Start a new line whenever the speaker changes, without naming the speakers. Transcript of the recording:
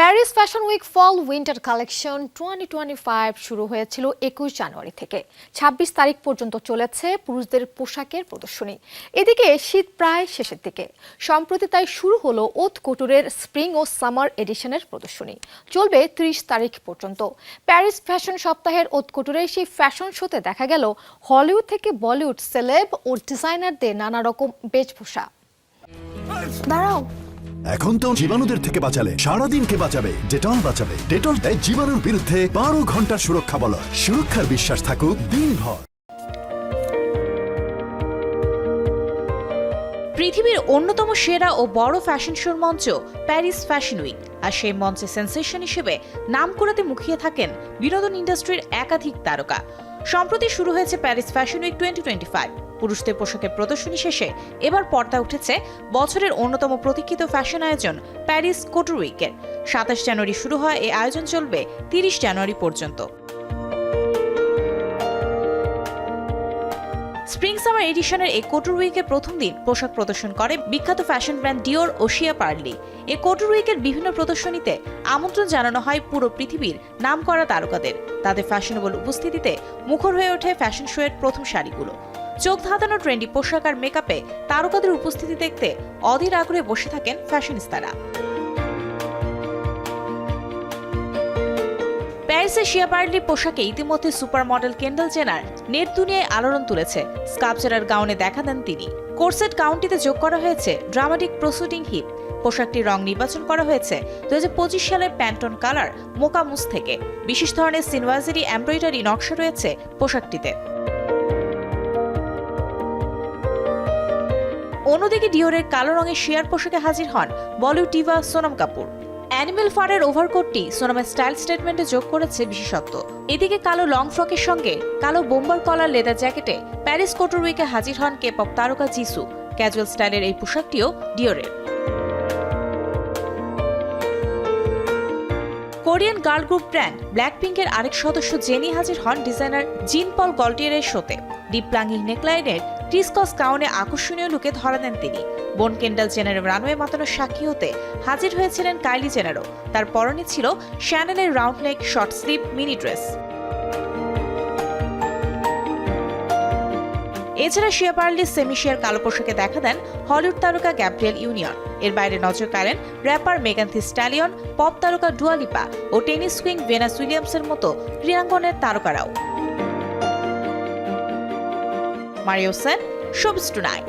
Paris fashion week fall winter collection twenty twenty five শুরু হয়েছিল একুশ জানুয়ারি থেকে। ছাব্বিশ তারিখ পর্যন্ত চলেছে পুরুষদের পোশাকের প্রদর্শনী। এদিকে শীত প্রায় শেষের দিকে। সম্প্রতি তাই শুরু হলো ওত কোটুরের স্প্রিং ও সামার এডিশনের প্রদর্শনী। চলবে ত্রিশ তারিখ পর্যন্ত। প্যারিস ফ্যাশন সপ্তাহের ওত কোটুরের সেই ফ্যাশন শোতে দেখা গেল হলিউড থেকে বলিউড সেলেব ও ডিজাইনারদের নানা রকম বেশভূষা। দাঁড়াও
এখন তো জীবাণুদের থেকে বাঁচালে সারাদিনকে বাঁচাবে, ডেটল বাঁচাবে। ডেটল দেয় জীবাণুর বিরুদ্ধে বারো ঘণ্টার সুরক্ষা বল সুরক্ষার বিশ্বাস থাকুক দিনভর।
পৃথিবীর অন্যতম সেরা ও বড় ফ্যাশন শোর মঞ্চ প্যারিস ফ্যাশন উইক। আর সেই মঞ্চে সেন্সেশন হিসেবে নাম করাতে মুখিয়ে থাকেন বিনোদন ইন্ডাস্ট্রির একাধিক তারকা। সম্প্রতি শুরু হয়েছে Paris fashion week twenty twenty five. পুরুষদের পোশাকের প্রদর্শনী শেষে এবার পর্দা উঠেছে বছরের অন্যতম প্রতীক্ষিত ফ্যাশন আয়োজন প্যারিস কোটর উইকের। সাতাশ জানুয়ারি শুরু হয়, এই আয়োজন চলবে তিরিশ জানুয়ারি পর্যন্ত। স্প্রিং সামার এডিশনের এই কোটর উইকের প্রথম দিন পোশাক প্রদর্শন করে বিখ্যাত ফ্যাশন ব্র্যান্ড ডিওর ওশিয়া পার্লি। এই কোটর উইকের বিভিন্ন প্রদর্শনীতে আমন্ত্রণ জানানো হয় পুরো পৃথিবীর নাম করা তারকাদের। তাদের ফ্যাশনেবল উপস্থিতিতে মুখর হয়ে ওঠে ফ্যাশন শো এর প্রথম শাড়িগুলো। চোখ ধাঁধানো ট্রেন্ডি পোশাক আর মেকআপে তারকাদের উপস্থিতি দেখতে অধীর আগ্রহে বসে থাকেন ফ্যাশনিস্তারা শিয়া পার্লির পোশাকে ইতিমধ্যে super model Kendall Jenner net দুনিয়ায় আলোড়ন তুলেছে। স্কাপচারার গাউনে দেখা দেন তিনি। কোর্সেট কাউন্টিতে যোগ করা হয়েছে ড্রামাটিক প্রসুডিং হিপ পোশাকটির রং নির্বাচন করা হয়েছে দু হাজার পঁচিশ সালের প্যান্টন কালার মোকামুস থেকে। বিশেষ ধরনের সিনভাজারি এমব্রয়ডারি নকশা রয়েছে পোশাকটিতে। অন্যদিকে ডিওরের কালো রঙের শেয়ার পোশাকে হাজির হন Bollywood diva Sonam Kapoor. Animal ফারের ওভারকোটটি সোনামের স্টাইল স্টেটমেন্টে যোগ করেছে বিশেষত্ব। এদিকে কালো লং ফ্রকের সঙ্গে কালো বোম্বার কলার লেদার জ্যাকেটে প্যারিস কোটোরুইকে হাজির হন কেপ অফ তারকা জিসু। ক্যাজুয়াল স্টাইলের এই পোশাকটিও ডিওরের। Korean girl group brand black পিঙ্কের আরেক সদস্য জেনি হাজির হন ডিজাইনার জিন পল গল্টিয়ারের শোতে। ডিপ প্লাঙ্গিং নেকলাইনের ক্রিসকস কাউনে আকর্ষণীয় লুকে ধরা দেন তিনি। বোন কেন্ডাল জেনারের রানওয়ে মাতানোর সাক্ষী হতে হাজির হয়েছিলেন কাইলি জেনারও তার পরনে ছিল শ্যানেলের round neck short sleeve mini dress এছাড়া শিয়াপার্লি সেমিশিয়ার কালো পোশাকে দেখা দেন হলিউড তারকা গ্যাব্রিয়েল ইউনিয়ন। এর বাইরে নজর কাড়েন র্যাপার মেগান থি স্ট্যালিয়ন পপ তারকা ডুয়ালিপা ও টেনিস কুইং ভেনাস উইলিয়ামসের মতো ক্রীড়াঙ্গনের তারকারাও। মারিও সেন শোবিস টুনাইট